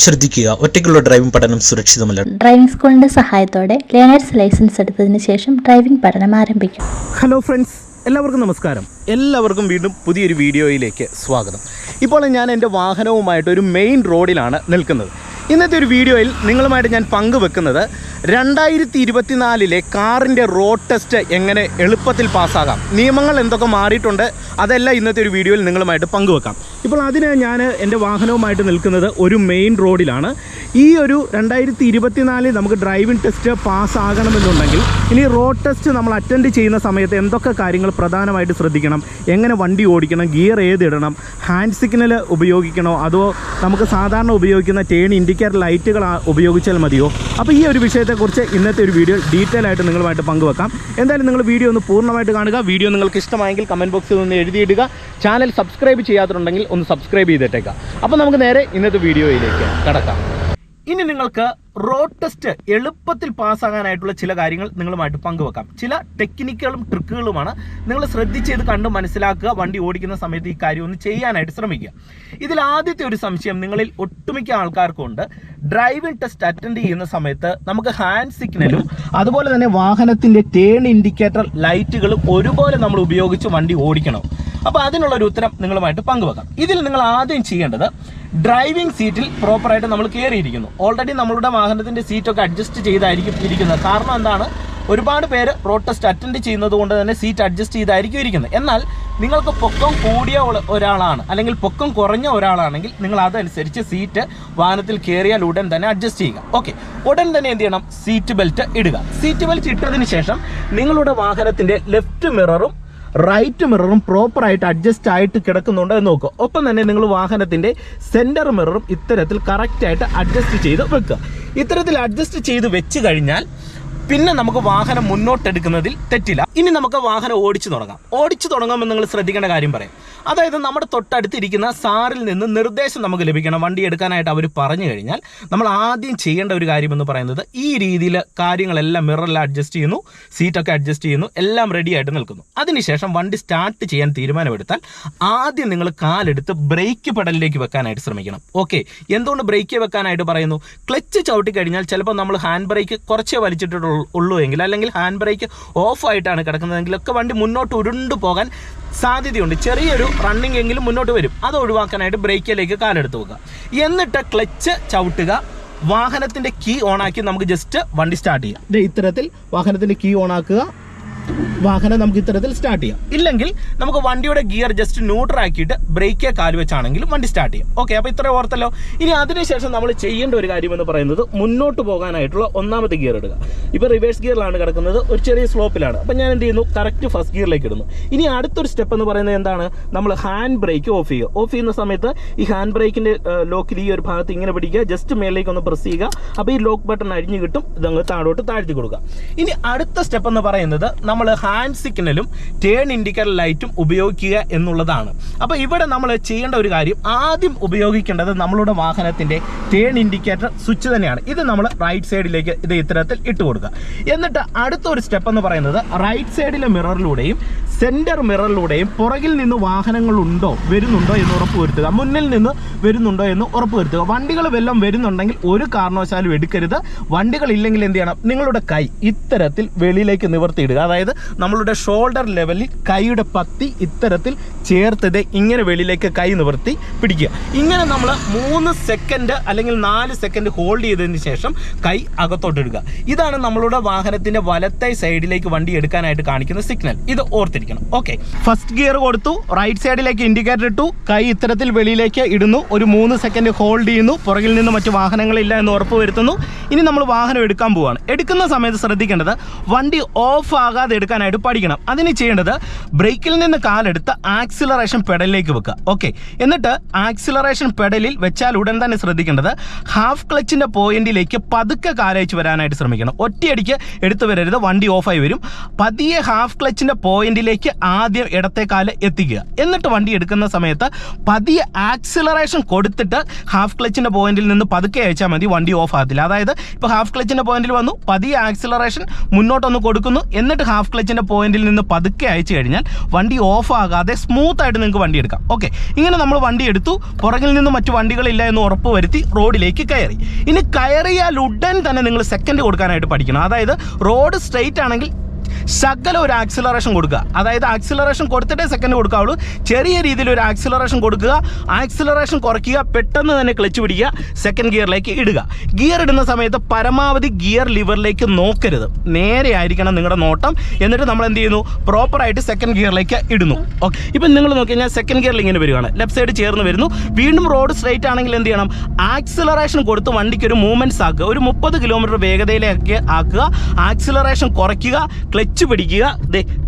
ശ്രദ്ധിക്കുക. ഒറ്റയ്ക്കുള്ള ഡ്രൈവിംഗ് പഠനം സുരക്ഷിതമല്ല. ഡ്രൈവിംഗ് സ്കൂളിന്റെ സഹായത്തോടെ ലേണേഴ്സ് ലൈസൻസ് എടുത്തതിന് ശേഷം ഡ്രൈവിംഗ് പഠനം ആരംഭിക്കും. ഹലോ ഫ്രണ്ട്സ് എല്ലാവർക്കും നമസ്കാരം. എല്ലാവർക്കും വീണ്ടും പുതിയൊരു വീഡിയോയിലേക്ക് സ്വാഗതം. ഇപ്പോൾ ഞാൻ എന്റെ വാഹനവുമായിട്ട് ഒരു മെയിൻ റോഡിലാണ് നിൽക്കുന്നത്. ഇന്നത്തെ ഒരു വീഡിയോയിൽ നിങ്ങളുമായിട്ട് ഞാൻ പങ്കുവെക്കുന്നത് രണ്ടായിരത്തി ഇരുപത്തിനാലിലെ കാറിന്റെ റോഡ് ടെസ്റ്റ് എങ്ങനെ എളുപ്പത്തിൽ പാസ്സാകാം നിയമങ്ങൾ എന്തൊക്കെ മാറിയിട്ടുണ്ട് അതെല്ലാം ഇന്നത്തെ ഒരു വീഡിയോയിൽ നിങ്ങളുമായിട്ട് പങ്കുവെക്കാം. ഇപ്പോൾ അതിന് ഞാൻ എന്റെ വാഹനവുമായിട്ട് നിൽക്കുന്നത് ഒരു മെയിൻ റോഡിലാണ് ഈ ഒരു രണ്ടായിരത്തി ഇരുപത്തിനാലിൽ നമുക്ക് ഡ്രൈവിംഗ് ടെസ്റ്റ് പാസ് ആകണമെന്നുണ്ടെങ്കിൽ ഇനി റോഡ് ടെസ്റ്റ് നമ്മൾ അറ്റൻഡ് ചെയ്യുന്ന സമയത്ത് എന്തൊക്കെ കാര്യങ്ങൾ പ്രധാനമായിട്ട് ശ്രദ്ധിക്കണം? എങ്ങനെ വണ്ടി ഓടിക്കണം? ഗിയർ ഏതിടണം? ഹാൻഡ് സിഗ്നൽ ഉപയോഗിക്കണോ? അതോ നമുക്ക് സാധാരണ ഉപയോഗിക്കുന്ന ടേൺ ഇൻഡിക്കേറ്റർ ലൈറ്റുകൾ ഉപയോഗിച്ചാൽ മതിയോ? അപ്പോൾ ഈ ഒരു വിഷയത്തെക്കുറിച്ച് ഇന്നത്തെ ഒരു വീഡിയോ ഡീറ്റെയിൽ ആയിട്ട് നിങ്ങളുമായിട്ട് പങ്കുവെക്കാം. എന്തായാലും നിങ്ങൾ വീഡിയോ ഒന്ന് പൂർണമായിട്ട് കാണുക. വീഡിയോ നിങ്ങൾക്ക് ഇഷ്ടമായെങ്കിൽ കമന്റ് ബോക്സിൽ ഒന്ന് എഴുതിയിടുക. ചാനൽ സബ്സ്ക്രൈബ് ചെയ്യാത്തുണ്ടെങ്കിൽ ഒന്ന് സബ്സ്ക്രൈബ് ചെയ്തിട്ടേക്കാം. അപ്പോൾ നമുക്ക് നേരെ ഇന്നത്തെ വീഡിയോയിലേക്ക് കടക്കാം. ഇനി നിങ്ങൾക്ക് റോഡ് ടെസ്റ്റ് എളുപ്പത്തിൽ പാസ്സാകാനായിട്ടുള്ള ചില കാര്യങ്ങൾ നിങ്ങളുമായിട്ട് പങ്കുവെക്കാം. ചില ടെക്നിക്കുകളും ട്രിക്കുകളുമാണ് നിങ്ങൾ ശ്രദ്ധിച്ച് ഇത് കണ്ട് മനസ്സിലാക്കുക വണ്ടി ഓടിക്കുന്ന സമയത്ത് ഈ കാര്യം ഒന്ന് ചെയ്യാനായിട്ട് ശ്രമിക്കുക. ഇതിൽ ആദ്യത്തെ ഒരു സംശയം നിങ്ങളിൽ ഒട്ടുമിക്ക ആൾക്കാർക്കുണ്ട്. ഡ്രൈവിംഗ് ടെസ്റ്റ് അറ്റൻഡ് ചെയ്യുന്ന സമയത്ത് നമുക്ക് ഹാൻഡ് സിഗ്നലും അതുപോലെ തന്നെ വാഹനത്തിന്റെ ടേൺ ഇൻഡിക്കേറ്റർ ലൈറ്റുകളും ഒരുപോലെ നമ്മൾ ഉപയോഗിച്ച് വണ്ടി ഓടിക്കണം. അപ്പോൾ അതിനുള്ള ഒരു ഉത്തരം നിങ്ങളുമായിട്ട് പങ്കുവെക്കാം. ഇതിൽ നിങ്ങൾ ആദ്യം ചെയ്യേണ്ടത് ഡ്രൈവിംഗ് സീറ്റിൽ പ്രോപ്പറായിട്ട് നമ്മൾ കയറിയിരിക്കുന്നു ഓൾറെഡി നമ്മളുടെ വാഹനത്തിന്റെ സീറ്റൊക്കെ അഡ്ജസ്റ്റ് ചെയ്തായിരിക്കും ഇരിക്കുന്നത്. കാരണം എന്താണ്? ഒരുപാട് പേര് റോഡ് ടെസ്റ്റ് അറ്റൻഡ് ചെയ്യുന്നത് കൊണ്ട് തന്നെ സീറ്റ് അഡ്ജസ്റ്റ് ചെയ്തായിരിക്കും ഇരിക്കുന്നത്. എന്നാൽ നിങ്ങൾക്ക് പൊക്കം കൂടിയ ഒരാളാണ് അല്ലെങ്കിൽ പൊക്കം കുറഞ്ഞ ഒരാളാണെങ്കിൽ നിങ്ങൾ അതനുസരിച്ച് സീറ്റ് വാഹനത്തിൽ കയറിയാൽ ഉടൻ തന്നെ അഡ്ജസ്റ്റ് ചെയ്യുക. ഓക്കെ ഉടൻ തന്നെ എന്ത് ചെയ്യണം? സീറ്റ് ബെൽറ്റ് ഇടുക. സീറ്റ് ബെൽറ്റ് ഇട്ടതിന് ശേഷം നിങ്ങളുടെ വാഹനത്തിന്റെ ലെഫ്റ്റ് മിററും റൈറ്റ് മിററും പ്രോപ്പർ ആയിട്ട് അഡ്ജസ്റ്റ് ആയിട്ട് കിടക്കുന്നുണ്ടോ എന്ന് നോക്കുക ഒപ്പം തന്നെ നിങ്ങൾ വാഹനത്തിന്റെ സെന്റർ മിററും ഇത്തരത്തിൽ കറക്റ്റ് ആയിട്ട് അഡ്ജസ്റ്റ് ചെയ്ത് വെക്കുക. ഇത്തരത്തിൽ അഡ്ജസ്റ്റ് ചെയ്ത് വെച്ച് കഴിഞ്ഞാൽ പിന്നെ നമുക്ക് വാഹനം മുന്നോട്ടെടുക്കുന്നതിൽ തെറ്റില്ല. ഇനി നമുക്ക് വാഹനം ഓടിച്ചു തുടങ്ങാം. ഓടിച്ചു തുടങ്ങുമ്പോൾ നിങ്ങൾ ശ്രദ്ധിക്കേണ്ട കാര്യം പറയാം. അതായത് നമ്മുടെ തൊട്ടടുത്തിരിക്കുന്ന സാറിൽ നിന്ന് നിർദ്ദേശം നമുക്ക് ലഭിക്കണം. വണ്ടി എടുക്കാനായിട്ട് അവർ പറഞ്ഞു കഴിഞ്ഞാൽ നമ്മൾ ആദ്യം ചെയ്യേണ്ട ഒരു കാര്യം എന്ന് പറയുന്നത് ഈ രീതിയിൽ കാര്യങ്ങളെല്ലാം മിററെല്ലാം അഡ്ജസ്റ്റ് ചെയ്യുന്നു സീറ്റൊക്കെ അഡ്ജസ്റ്റ് ചെയ്യുന്നു എല്ലാം റെഡി ആയിട്ട് നിൽക്കുന്നു. അതിനുശേഷം വണ്ടി സ്റ്റാർട്ട് ചെയ്യാൻ തീരുമാനമെടുത്താൽ ആദ്യം നിങ്ങൾ കാലെടുത്ത് ബ്രേക്ക് പെടലിലേക്ക് വെക്കാനായിട്ട് ശ്രമിക്കണം. ഓക്കെ? എന്തുകൊണ്ട് ബ്രേക്ക് വെക്കാനായിട്ട് പറയുന്നു? ക്ലച്ച് ചവിട്ടി കഴിഞ്ഞാൽ ചിലപ്പോൾ നമ്മൾ ഹാൻഡ് ബ്രേക്ക് കുറച്ചേ വലിച്ചിട്ടുള്ളൂ എങ്കിൽ അല്ലെങ്കിൽ ഹാൻഡ് ബ്രേക്ക് ഓഫ് ആയിട്ടാണ് കിടക്കുന്നതെങ്കിൽ ഒക്കെ വണ്ടി മുന്നോട്ട് ഉരുണ്ടു പോകാൻ സാധ്യതയുണ്ട്. ചെറിയൊരു റണ്ണിങ് എങ്കിലും മുന്നോട്ട് വരും. അത് ഒഴിവാക്കാനായിട്ട് ബ്രേക്കിലേക്ക് കാലെടുത്ത് വെക്കുക. എന്നിട്ട് ക്ലച്ച് ചവിട്ടുക. വാഹനത്തിന്റെ കീ ഓണാക്കി നമുക്ക് ജസ്റ്റ് വണ്ടി സ്റ്റാർട്ട് ചെയ്യാം. ഇത്തരത്തിൽ വാഹനത്തിന്റെ കീ ഓണാക്കുക വാഹനം നമുക്ക് ഇത്തരത്തിൽ സ്റ്റാർട്ട് ചെയ്യാം. ഇല്ലെങ്കിൽ നമുക്ക് വണ്ടിയുടെ ഗിയർ ജസ്റ്റ് ന്യൂട്രൽ ആക്കിയിട്ട് ബ്രേക്ക് കാൽ വെച്ചാണെങ്കിലും വണ്ടി സ്റ്റാർട്ട് ചെയ്യാം. ഓക്കെ അപ്പോൾ ഇത്ര ഓർത്തല്ലോ. ഇനി അതിനുശേഷം നമ്മൾ ചെയ്യേണ്ട ഒരു കാര്യം എന്ന് പറയുന്നത് മുന്നോട്ട് പോകാനായിട്ടുള്ള ഒന്നാമത്തെ ഗിയർ ഇടുക. ഇപ്പോൾ റിവേഴ്സ് ഗിയറിലാണ് കിടക്കുന്നത്. ഒരു ചെറിയ സ്ലോപ്പിലാണ് അപ്പോൾ ഞാൻ എന്ത് ചെയ്യുന്നു? കറക്റ്റ് ഫസ്റ്റ് ഗിയറിലേക്ക് ഇടുന്നു. ഇനി അടുത്തൊരു സ്റ്റെപ്പ് എന്ന് പറയുന്നത് എന്താണ്? നമ്മൾ ഹാൻഡ് ബ്രേക്ക് ഓഫ് ചെയ്യുക. ഓഫ് ചെയ്യുന്ന സമയത്ത് ഈ ഹാൻഡ് ബ്രേക്കിന്റെ ലോക്കിൽ ഈ ഒരു ഭാഗത്ത് ഇങ്ങനെ പിടിക്കുക. ജസ്റ്റ് മേലേക്ക് ഒന്ന് പ്രസ് ചെയ്യുക. അപ്പോൾ ഈ ലോക്ക് ബട്ടൺ അഴിഞ്ഞു കിട്ടും. ഇതങ്ങ് താഴോട്ട് താഴ്ത്തി കൊടുക്കുക. ഇനി അടുത്ത സ്റ്റെപ്പ് എന്ന് പറയുന്നത് നമ്മൾ ഹാൻഡ് സിഗ്നലും ടേൺ ഇൻഡിക്കേറ്റർ ലൈറ്റും ഉപയോഗിക്കുക എന്നുള്ളതാണ്. അപ്പോൾ ഇവിടെ നമ്മൾ ചെയ്യേണ്ട ഒരു കാര്യം ആദ്യം ഉപയോഗിക്കേണ്ടത് നമ്മളുടെ വാഹനത്തിന്റെ ടേൺ ഇൻഡിക്കേറ്റർ സ്വിച്ച് തന്നെയാണ്. ഇത് നമ്മൾ റൈറ്റ് സൈഡിലേക്ക് ഇത് ഇത്തരത്തിൽ ഇട്ട് കൊടുക്കുക. എന്നിട്ട് അടുത്തൊരു സ്റ്റെപ്പ് എന്ന് പറയുന്നത് റൈറ്റ് സൈഡിലെ മിററിലൂടെയും സെന്റർ മിററിലൂടെയും പുറകിൽ നിന്ന് വാഹനങ്ങളുണ്ടോ വരുന്നുണ്ടോ എന്ന് ഉറപ്പ് വരുത്തുക. മുന്നിൽ നിന്ന് വരുന്നുണ്ടോ എന്ന് ഉറപ്പ് വരുത്തുക. വണ്ടികൾ വല്ലതും വരുന്നുണ്ടെങ്കിൽ ഒരു കാരണവശാലും എടുക്കരുത്. വണ്ടികൾ ഇല്ലെങ്കിൽ എന്ത് ചെയ്യണം? നിങ്ങളുടെ കൈ ഇത്തരത്തിൽ വെളിയിലേക്ക് നിവർത്തിയിടുക. അതായത് നമ്മളുടെ ഷോൾഡർ ലെവലിൽ കൈയുടെ പത്തി ഇത്തരത്തിൽ ചേർത്തത് ഇങ്ങനെ വെളിയിലേക്ക് കൈ നിവർത്തി പിടിക്കുക. ഇങ്ങനെ നമ്മൾ മൂന്ന് സെക്കൻഡ് അല്ലെങ്കിൽ നാല് സെക്കൻഡ് ഹോൾഡ് ചെയ്തതിന് ശേഷം കൈ അകത്തോട്ടിടുക ഇതാണ് നമ്മളുടെ വാഹനത്തിന്റെ വലത്തെ സൈഡിലേക്ക് വണ്ടി എടുക്കാനായിട്ട് കാണിക്കുന്ന സിഗ്നൽ ഇത് ഓർത്തിരിക്കണം. ഓക്കെ ഫസ്റ്റ് ഗിയർ കൊടുത്തു. റൈറ്റ് സൈഡിലേക്ക് ഇൻഡിക്കേറ്റർ ഇട്ടു. കൈ ഇത്തരത്തിൽ വെളിയിലേക്ക് ഇടുന്നു. ഒരു മൂന്ന് സെക്കൻഡ് ഹോൾഡ് ചെയ്യുന്നു. പുറകിൽ നിന്ന് മറ്റു വാഹനങ്ങളില്ല എന്ന് ഉറപ്പ് വരുത്തുന്നു ഇനി നമ്മൾ വാഹനം എടുക്കാൻ പോവുകയാണ് എടുക്കുന്ന സമയത്ത് ശ്രദ്ധിക്കേണ്ടത് വണ്ടി ഓഫ് ആകാതെ എടുക്കാനായിട്ട് പഠിക്കണം. അതിന് ചെയ്യേണ്ടത് ബ്രേക്കിൽ നിന്ന് കാലെടുത്ത് ആക്സിലറേഷൻ പെഡലിലേക്ക് വെക്കുക. ഓക്കെ എന്നിട്ട് ആക്സിലറേഷൻ പെഡലിൽ വെച്ചാൽ ഉടൻ തന്നെ ശ്രദ്ധിക്കേണ്ടത് ഹാഫ് ക്ലച്ചിന്റെ പോയിന്റിലേക്ക് പതുക്കെ കാലയച്ച് വരാനായിട്ട് ശ്രമിക്കണം. ഒറ്റയടിക്ക് എടുത്തു വരരുത് വണ്ടി ഓഫായി വരും. പതിയെ ഹാഫ് ക്ലച്ചിന്റെ പോയിന്റിലേക്ക് ആദ്യം ഇടത്തെ കാൽ എത്തിക്കുക. എന്നിട്ട് വണ്ടി എടുക്കുന്ന സമയത്ത് പതിയെ ആക്സിലറേഷൻ കൊടുത്തിട്ട് ഹാഫ് ക്ലച്ചിന്റെ പോയിന്റിൽ നിന്ന് പതുക്കെ അയച്ചാൽ മതി വണ്ടി ഓഫ് ആകത്തില്ല. അതായത് ഇപ്പോൾ ഹാഫ് ക്ലച്ചിന്റെ പോയിന്റിൽ വന്നു പതിയെ ആക്സിലറേഷൻ മുന്നോട്ടൊന്ന് കൊടുക്കുന്നു എന്നിട്ട് ഹാഫ് ഹാഫ് ക്ലച്ചിന്റെ പോയിന്റിൽ നിന്ന് പതുക്കെ അയച്ചു കഴിഞ്ഞാൽ വണ്ടി ഓഫ് ആകാതെ സ്മൂത്ത് ആയിട്ട് നിങ്ങൾക്ക് വണ്ടി എടുക്കാം. ഓക്കെ ഇങ്ങനെ നമ്മൾ വണ്ടി എടുത്തു. പുറകിൽ നിന്ന് മറ്റു വണ്ടികളില്ല എന്ന് ഉറപ്പ് വരുത്തി റോഡിലേക്ക് കയറി. ഇനി കയറിയാൽ ഉടൻ തന്നെ നിങ്ങൾ സെക്കൻഡ് കൊടുക്കാനായിട്ട് പഠിക്കണം. അതായത് റോഡ് സ്ട്രെയിറ്റ് ആണെങ്കിൽ ശകലം ഒരു ആക്സിലറേഷൻ കൊടുക്കുക. അതായത് ആക്സിലറേഷൻ കൊടുത്തിട്ടേ സെക്കൻഡ് കൊടുക്കാവുള്ളൂ. ചെറിയ രീതിയിൽ ഒരു ആക്സിലറേഷൻ കൊടുക്കുക. ആക്സിലറേഷൻ കുറയ്ക്കുക. പെട്ടെന്ന് തന്നെ ക്ലച്ച് പിടിക്കുക. സെക്കൻഡ് ഗിയറിലേക്ക് ഇടുക. ഗിയർ ഇടുന്ന സമയത്ത് പരമാവധി ഗിയർ ലിവറിലേക്ക് നോക്കരുത്. നേരെ ആയിരിക്കണം നിങ്ങളുടെ നോട്ടം. എന്നിട്ട് നമ്മൾ എന്ത് ചെയ്യുന്നു? പ്രോപ്പറായിട്ട് സെക്കൻഡ് ഗിയറിലേക്ക് ഇടുന്നു. ഓക്കെ ഇപ്പം നിങ്ങൾ നോക്കി കഴിഞ്ഞാൽ സെക്കൻഡ് ഗിയറിൽ ഇങ്ങനെ വരികയാണ്. ലെഫ്റ്റ് സൈഡ് ചേർന്ന് വരുന്നു. വീണ്ടും റോഡ് സ്ട്രൈറ്റ് ആണെങ്കിൽ എന്ത് ചെയ്യണം? ആക്സിലറേഷൻ കൊടുത്ത് വണ്ടിക്ക് ഒരു മൂവ്മെന്റ്സ് ആക്കുക. ഒരു മുപ്പത് കിലോമീറ്റർ വേഗതയിലേക്ക് ആക്കുക. ആക്സിലറേഷൻ കുറയ്ക്കുക. ക്ലച്ച് പിടിക്കുക.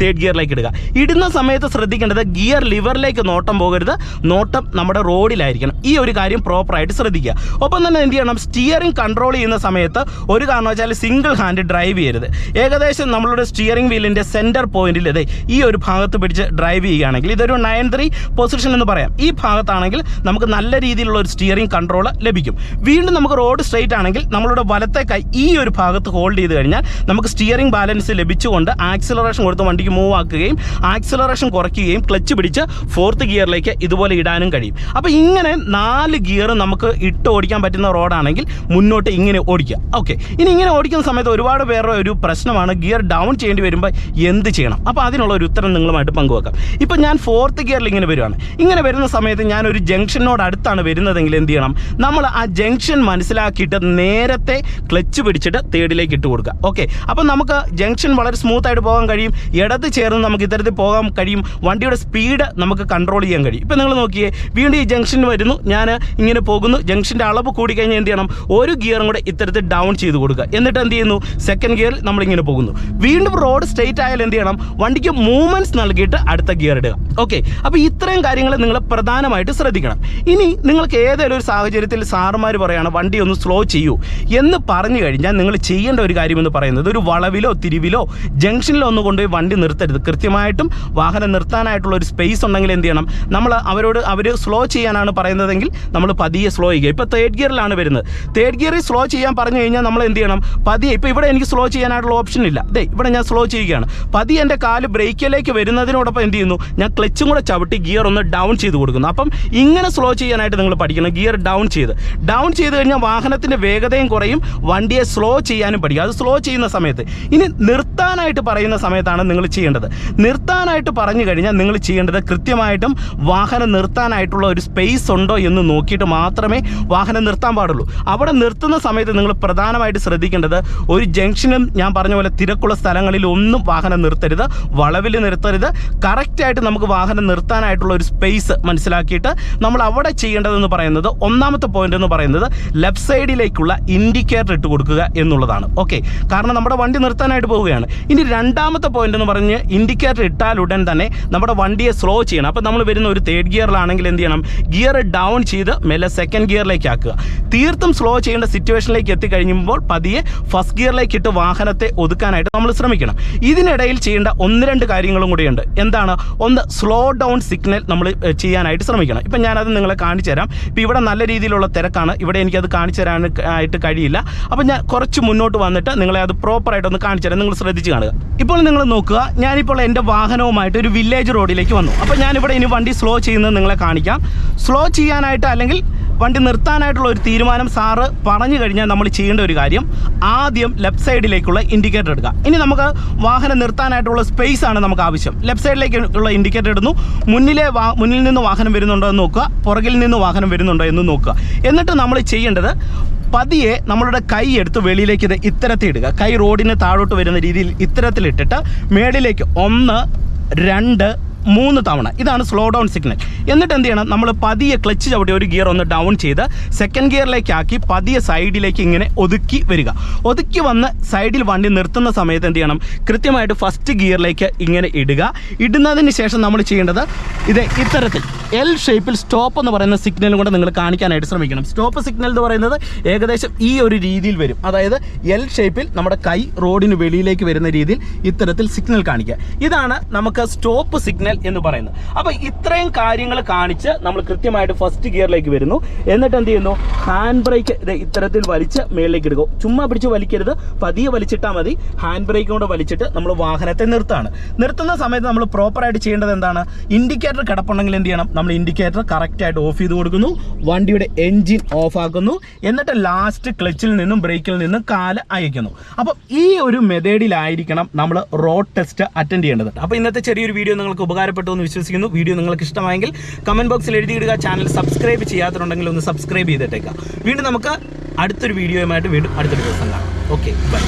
തേർഡ് ഗിയറിലേക്ക് ഇടുക. ഇടുന്ന സമയത്ത് ശ്രദ്ധിക്കേണ്ടത് ഗിയർ ലിവറിലേക്ക് നോട്ടം പോകരുത്. നോട്ടം നമ്മുടെ റോഡിലായിരിക്കണം. ഈ ഒരു കാര്യം പ്രോപ്പറായിട്ട് ശ്രദ്ധിക്കുക. ഒപ്പം തന്നെ എന്ത് ചെയ്യണം? സ്റ്റിയറിംഗ് കൺട്രോൾ ചെയ്യുന്ന സമയത്ത് ഒരു കാരണവശാൽ സിംഗിൾ ഹാൻഡ് ഡ്രൈവ് ചെയ്യരുത്. ഏകദേശം നമ്മളുടെ സ്റ്റിയറിംഗ് വീലിന്റെ സെന്റർ പോയിന്റിൽ അതെ ഈ ഒരു ഭാഗത്ത് പിടിച്ച് ഡ്രൈവ് ചെയ്യുകയാണെങ്കിൽ ഇതൊരു നയൻ ത്രീ പൊസിഷൻ എന്ന് പറയാം. ഈ ഭാഗത്താണെങ്കിൽ നമുക്ക് നല്ല രീതിയിലുള്ള ഒരു സ്റ്റിയറിംഗ് കൺട്രോൾ ലഭിക്കും. വീണ്ടും നമുക്ക് റോഡ് സ്ട്രെയിറ്റ് ആണെങ്കിൽ നമ്മളുടെ വലത്തെ കൈ ഈ ഒരു ഭാഗത്ത് ഹോൾഡ് ചെയ്ത് കഴിഞ്ഞാൽ നമുക്ക് സ്റ്റിയറിംഗ് ബാലൻസ് ലഭിച്ചുകൊണ്ട് ആക്സിലറേഷൻ കൊടുത്ത് വണ്ടിക്ക് മൂവ് ആക്കുകയും ആക്സിലറേഷൻ കുറയ്ക്കുകയും ക്ലച്ച് പിടിച്ച് ഫോർത്ത് ഗിയറിലേക്ക് ഇതുപോലെ ഇടാനും കഴിയും. അപ്പോൾ ഇങ്ങനെ നാല് ഗിയർ നമുക്ക് ഇട്ട് ഓടിക്കാൻ പറ്റുന്ന റോഡാണെങ്കിൽ മുന്നോട്ട് ഇങ്ങനെ ഓടിക്കുക. ഓക്കെ ഇനി ഇങ്ങനെ ഓടിക്കുന്ന സമയത്ത് ഒരുപാട് പേരുടെ ഒരു പ്രശ്നമാണ് ഗിയർ ഡൗൺ ചെയ്യേണ്ടി വരുമ്പോൾ എന്ത് ചെയ്യണം? അപ്പോൾ അതിനുള്ള ഒരു ഉത്തരം നിങ്ങളുമായിട്ട് പങ്കുവെക്കാം. ഇപ്പോൾ ഞാൻ ഫോർത്ത് ഗിയറിൽ ഇങ്ങനെ വരുവാണ്. ഇങ്ങനെ വരുന്ന സമയത്ത് ഞാൻ ഒരു ജംഗ്ഷനോട് അടുത്താണ് വരുന്നതെങ്കിൽ എന്ത് ചെയ്യണം? നമ്മൾ ആ ജംഗ്ഷൻ മനസ്സിലാക്കിയിട്ട് നേരത്തെ ക്ലച്ച് പിടിച്ചിട്ട് തേർഡിലേക്ക് ഇട്ട് കൊടുക്കുക. ഓക്കെ അപ്പോൾ നമുക്ക് ജംഗ്ഷൻ വളരെ സ്മൂത്ത് ആയിട്ട് പോകാൻ കഴിയും. ഇടത് ചേർന്ന് നമുക്ക് ഇത്തരത്തിൽ പോകാൻ കഴിയും. വണ്ടിയുടെ സ്പീഡ് നമുക്ക് കൺട്രോൾ ചെയ്യാൻ കഴിയും. ഇപ്പം നിങ്ങൾ നോക്കിയേ വീണ്ടും ഈ ജംഗ്ഷൻ വരുന്നു. ഞാൻ ഇങ്ങനെ പോകുന്നു. ജംഗ്ഷന്റെ അളവ് കൂടിക്കഴിഞ്ഞാൽ എന്ത് ചെയ്യണം? ഒരു ഗിയറും കൂടെ ഇത്തരത്തിൽ ഡൗൺ ചെയ്ത് കൊടുക്കുക. എന്നിട്ട് എന്ത് ചെയ്യുന്നു? സെക്കൻഡ് ഗിയറിൽ നമ്മളിങ്ങനെ പോകുന്നു. വീണ്ടും റോഡ് സ്ട്രെയിറ്റ് ആയാൽ എന്ത് ചെയ്യണം? വണ്ടിക്ക് മൂവ്മെന്റ്സ് നൽകിയിട്ട് അടുത്ത ഗിയർ ഇടുക. ഓക്കെ അപ്പോൾ ഇത്രയും കാര്യങ്ങൾ നിങ്ങൾ പ്രധാനമായിട്ട് ശ്രദ്ധിക്കണം. ഇനി നിങ്ങൾക്ക് ഏതെങ്കിലും ഒരു സാഹചര്യത്തിൽ സാറുമാർ പറയുകയാണ് വണ്ടി ഒന്ന് സ്ലോ ചെയ്യൂ. എന്ന് പറഞ്ഞു കഴിഞ്ഞാൽ നിങ്ങൾ ചെയ്യേണ്ട ഒരു കാര്യമെന്ന് പറയുന്നത് ഒരു വളവിലോ തിരിവിലോ ജംഗ്ഷനിലോ ഒന്ന് കൊണ്ടുപോയി വണ്ടി നിർത്തരുത്. കൃത്യമായിട്ടും വാഹനം നിർത്താനായിട്ടുള്ള ഒരു സ്പേസ് ഉണ്ടെങ്കിൽ എന്ത് ചെയ്യണം? നമ്മൾ അവരോട് അവർ സ്ലോ ചെയ്യാനാണ് പറയുന്നതെങ്കിൽ നമ്മൾ പതിയെ സ്ലോ ചെയ്യുക. ഇപ്പോൾ തേർഡ് ഗിയറിലാണ് വരുന്നത്. തേർഡ് ഗിയറിൽ സ്ലോ ചെയ്യാൻ പറഞ്ഞു കഴിഞ്ഞാൽ നമ്മൾ എന്ത് ചെയ്യണം? പതിയെ ഇപ്പോൾ ഇവിടെ എനിക്ക് സ്ലോ ചെയ്യാനായിട്ടുള്ള ഓപ്ഷൻ ഇല്ല. ദേ ഇവിടെ ഞാൻ സ്ലോ ചെയ്യുകയാണ്. പതിയെ എന്റെ കാൽ ബ്രേക്കിലേക്ക് വരുന്നതിനോടൊപ്പം എന്ത് ചെയ്യുന്നു? ഞാൻ ക്ലച്ചും കൂടെ ചവിട്ടി ഗിയർ ഒന്ന് ഡൗൺ ചെയ്ത് കൊടുക്കുന്നു. അപ്പം ഇങ്ങനെ സ്ലോ ചെയ്യാനായിട്ട് നിങ്ങൾ പഠിക്കണം. ഗിയർ ഡൗൺ ചെയ്ത്. ഡൗൺ ചെയ്ത് കഴിഞ്ഞാൽ വാഹനത്തിന്റെ വേഗതയും കുറയും. വണ്ടിയെ സ്ലോ ചെയ്യാനും പഠിക്കും അത് സ്ലോ ചെയ്യുന്ന സമയത്ത്. ഇനി നിർത്താനായിട്ട് പറയുന്ന സമയത്താണ് നിങ്ങൾ ചെയ്യേണ്ടത്. നിർത്താനായിട്ട് പറഞ്ഞു കഴിഞ്ഞാൽ നിങ്ങൾ ചെയ്യേണ്ടത് കൃത്യമായിട്ടും വാഹനം നിർത്താനായിട്ടുള്ള ഒരു സ്പേസ് ഉണ്ടോ എന്ന് നോക്കിയിട്ട് മാത്രമേ വാഹനം നിർത്താൻ പാടുള്ളൂ. അവിടെ നിർത്തുന്ന സമയത്ത് നിങ്ങൾ പ്രധാനമായിട്ട് ശ്രദ്ധിക്കേണ്ടത് ഒരു ജംഗ്ഷനും ഞാൻ പറഞ്ഞ പോലെ തിരക്കുള്ള സ്ഥലങ്ങളിൽ ഒന്നും വാഹനം നിർത്തരുത് വളവിൽ നിർത്തരുത്. കറക്റ്റായിട്ട് നമുക്ക് വാഹനം നിർത്താനായിട്ടുള്ള ഒരു സ്പേസ് മനസ്സിലാക്കിയിട്ട് നമ്മൾ അവിടെ ചെയ്യേണ്ടതെന്ന് പറയുന്നത് ഒന്നാമത്തെ പോയിന്റ് എന്ന് പറയുന്നത് ലെഫ്റ്റ് സൈഡിലേക്കുള്ള ഇൻഡിക്കേറ്റർ ഇട്ട് കൊടുക്കുക എന്നുള്ളതാണ്. ഓക്കെ കാരണം നമ്മുടെ വണ്ടി നിർത്താനായിട്ട് പോവുകയാണ്. ഇനി രണ്ടാമത്തെ പോയിന്റ് എന്ന് പറഞ്ഞ് ഇൻഡിക്കേറ്റർ ഇട്ടാൽ ഉടൻ തന്നെ നമ്മുടെ വണ്ടിയെ സ്ലോ ചെയ്യണം. അപ്പോൾ നമ്മൾ വരുന്ന ഒരു തേർഡ് ഗിയറിലാണെങ്കിൽ എന്ത് ചെയ്യണം? ഗിയർ ഡൗൺ ചെയ്ത് മെല്ലെ സെക്കൻഡ് ഗിയറിലേക്ക് ആക്കുക. തീർത്തും സ്ലോ ചെയ്യേണ്ട സിറ്റുവേഷനിലേക്ക് എത്തിക്കഴിയുമ്പോൾ പതിയെ ഫസ്റ്റ് ഗിയറിലേക്ക് ഇട്ട് വാഹനത്തെ ഒതുക്കാനായിട്ട് നമ്മൾ ശ്രമിക്കണം. ഇതിനിടയിൽ ചെയ്യേണ്ട ഒന്ന് രണ്ട് കാര്യങ്ങളും കൂടിയുണ്ട്. എന്താണ്? ഒന്ന് സ്ലോ ഡൗൺ സിഗ്നൽ നമ്മൾ ചെയ്യാനായിട്ട് ശ്രമിക്കണം. ഇപ്പം ഞാനത് നിങ്ങളെ കാണിച്ചു തരാം. ഇപ്പം ഇവിടെ നല്ല രീതിയിലുള്ള തിരക്കാണ്. ഇവിടെ എനിക്കത് കാണിച്ചു തരാൻ ആയിട്ട് കഴിയില്ല. അപ്പം ഞാൻ കുറച്ച് മുന്നോട്ട് വന്നിട്ട് നിങ്ങളെ അത് പ്രോപ്പറായിട്ടൊന്ന് കാണിച്ചു തരാം. നിങ്ങൾ ശ്രദ്ധിച്ച് കാണുക. ഇപ്പോൾ നിങ്ങൾ നോക്കുക ഞാനിപ്പോൾ എന്റെ വാഹനവുമായിട്ട് ഒരു വില്ലേജ് റോഡിലേക്ക് വന്നു. അപ്പോൾ ഞാനിവിടെ ഇനി വണ്ടി സ്ലോ ചെയ്യുന്നത് നിങ്ങളെ കാണിക്കാം. സ്ലോ ചെയ്യാനായിട്ട് അല്ലെങ്കിൽ വണ്ടി നിർത്താനായിട്ടുള്ള ഒരു തീരുമാനം സാറ് പറഞ്ഞു കഴിഞ്ഞാൽ നമ്മൾ ചെയ്യേണ്ട ഒരു കാര്യം ആദ്യം ലെഫ്റ്റ് സൈഡിലേക്കുള്ള ഇൻഡിക്കേറ്റർ എടുക്കുക. ഇനി നമുക്ക് വാഹനം നിർത്താനായിട്ടുള്ള സ്പേസ് ആണ് നമുക്ക് ആവശ്യം. ലെഫ്റ്റ് സൈഡിലേക്കുള്ള ഇൻഡിക്കേറ്റർ ഇടുന്നു. മുന്നിലെ മുന്നിൽ നിന്ന് വാഹനം വരുന്നുണ്ടോ എന്ന് നോക്കുക. പുറകിൽ നിന്ന് വാഹനം വരുന്നുണ്ടോ എന്ന് നോക്കുക. എന്നിട്ട് നമ്മൾ ചെയ്യേണ്ടത് പതിയെ നമ്മളുടെ കൈ എടുത്ത് വെളിയിലേക്ക് ഇത് ഇത്തരത്തിൽ ഇടുക. കൈ റോഡിന് താഴോട്ട് വരുന്ന രീതിയിൽ ഇത്തരത്തിലിട്ടിട്ട് മേളിലേക്ക് ഒന്ന് രണ്ട് മൂന്ന് തവണ. ഇതാണ് സ്ലോ ഡൗൺ സിഗ്നൽ എന്നിട്ട് എന്ത് ചെയ്യണം? നമ്മൾ പതിയെ ക്ലച്ച് ചവിട്ടി ഒരു ഗിയർ ഒന്ന് ഡൗൺ ചെയ്ത് സെക്കൻഡ് ഗിയറിലേക്ക് ആക്കി പതിയെ സൈഡിലേക്ക് ഇങ്ങനെ ഒതുക്കി വരിക. ഒതുക്കി വന്ന് സൈഡിൽ വണ്ടി നിർത്തുന്ന സമയത്ത് എന്ത് ചെയ്യണം? കൃത്യമായിട്ട് ഫസ്റ്റ് ഗിയറിലേക്ക് ഇങ്ങനെ ഇടുക. ഇടുന്നതിന് ശേഷം നമ്മൾ ചെയ്യേണ്ടത് ഇത് ഇത്തരത്തിൽ. എൽ ഷേപ്പിൽ സ്റ്റോപ്പ് എന്ന് പറയുന്ന സിഗ്നലും കൊണ്ട് നിങ്ങൾ കാണിക്കാനായിട്ട് ശ്രമിക്കണം. സ്റ്റോപ്പ് സിഗ്നൽ എന്ന് പറയുന്നത് ഏകദേശം ഈ ഒരു രീതിയിൽ വരും. അതായത് എൽ ഷേപ്പിൽ നമ്മുടെ കൈ റോഡിന് വെളിയിലേക്ക് വരുന്ന രീതിയിൽ ഇത്തരത്തിൽ സിഗ്നൽ കാണിക്കുക. ഇതാണ് നമുക്ക് സ്റ്റോപ്പ് സിഗ്നൽ എന്ന് പറയുന്നത് അപ്പോൾ ഇത്രയും കാര്യങ്ങൾ കാണിച്ച് നമ്മൾ കൃത്യമായിട്ട് ഫസ്റ്റ് ഗിയറിലേക്ക് വരുന്നു. എന്നിട്ട് എന്ത് ചെയ്യുന്നു? ഹാൻഡ് ബ്രേക്ക് ഇത് ഇത്തരത്തിൽ വലിച്ച് മേളിലേക്ക് എടുക്കും ചുമ്മാ പിടിച്ച് വലിക്കരുത്. പതിയെ വലിച്ചിട്ടാൽ മതി. ഹാൻഡ് ബ്രേക്ക് കൊണ്ട് വലിച്ചിട്ട് നമ്മൾ വാഹനത്തെ നിർത്താണ് നിർത്തുന്ന സമയത്ത് നമ്മൾ പ്രോപ്പറായിട്ട് ചെയ്യേണ്ടത് എന്താണ്? ഇൻഡിക്കേറ്റർ കിടപ്പുണ്ടെങ്കിൽ എന്ത് ചെയ്യണം? നമ്മൾ ഇൻഡിക്കേറ്റർ കറക്റ്റായിട്ട് ഓഫ് ചെയ്ത് കൊടുക്കുന്നു. വണ്ടിയുടെ എൻജിൻ ഓഫ് ആക്കുന്നു. എന്നിട്ട് ലാസ്റ്റ് ക്ലച്ചിൽ നിന്നും ബ്രേക്കിൽ നിന്നും കാൽ അയക്കുന്നു. അപ്പം ഈ ഒരു മെത്തേഡിലായിരിക്കണം നമ്മൾ റോഡ് ടെസ്റ്റ് അറ്റൻഡ് ചെയ്യേണ്ടത്. അപ്പോൾ ഇന്നത്തെ ചെറിയൊരു വീഡിയോ നിങ്ങൾക്ക് ഉപകാരപ്പെട്ടു എന്ന് വിശ്വസിക്കുന്നു. വീഡിയോ നിങ്ങൾക്ക് ഇഷ്ടമായെങ്കിൽ കമന്റ് ബോക്സിൽ എഴുതിയിടുക ചാനൽ സബ്സ്ക്രൈബ് ചെയ്യാത്തതുണ്ടെങ്കിൽ ഒന്ന് സബ്സ്ക്രൈബ് ചെയ്തിട്ടേക്കാം. വീണ്ടും നമുക്ക് അടുത്തൊരു വീഡിയോയുമായിട്ട് വീണ്ടും അടുത്തൊരു ദിവസം കാണാം. Okay bye